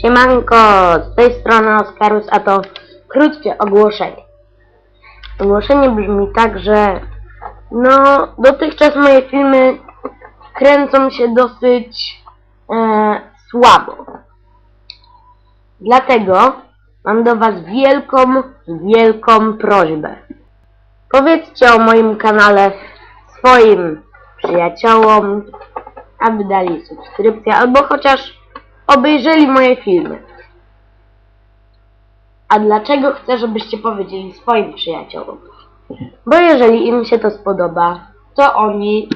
Siemanko, z tej strony Oskarus, a to krótkie ogłoszenie. Ogłoszenie brzmi tak, że no, dotychczas moje filmy kręcą się dosyć e, słabo. Dlatego mam do Was wielką, wielką prośbę. Powiedzcie o moim kanale swoim przyjaciołom, aby dali subskrypcję, albo chociaż obejrzeli moje filmy. A dlaczego chcę, żebyście powiedzieli swoim przyjaciołom? Bo jeżeli im się to spodoba, to oni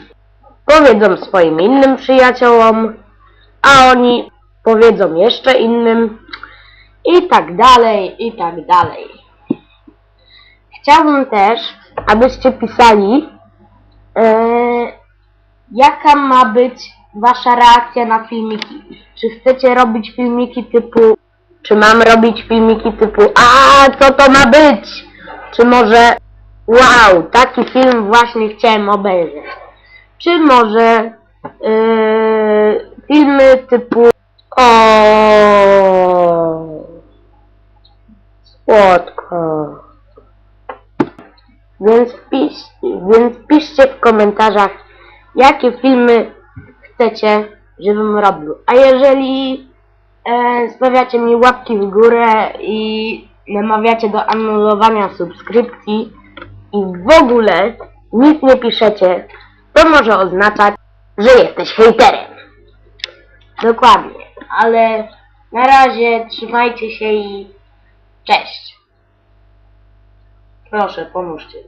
powiedzą swoim innym przyjaciołom, a oni powiedzą jeszcze innym i tak dalej, i tak dalej. Chciałbym też, abyście pisali, e, jaka ma być wasza reakcja na filmiki. Czy chcecie robić filmiki typu, czy mam robić filmiki typu, a co to ma być? Czy może, wow, taki film właśnie chciałem obejrzeć. Czy może yy, filmy typu, o słodko. Więc, pisz, więc piszcie w komentarzach, jakie filmy chcecie, żebym robił. A jeżeli e, stawiacie mi łapki w górę i namawiacie do anulowania subskrypcji i w ogóle nic nie piszecie, to może oznaczać, że jesteś hejterem. Dokładnie. Ale na razie trzymajcie się i cześć. Proszę, pomóżcie.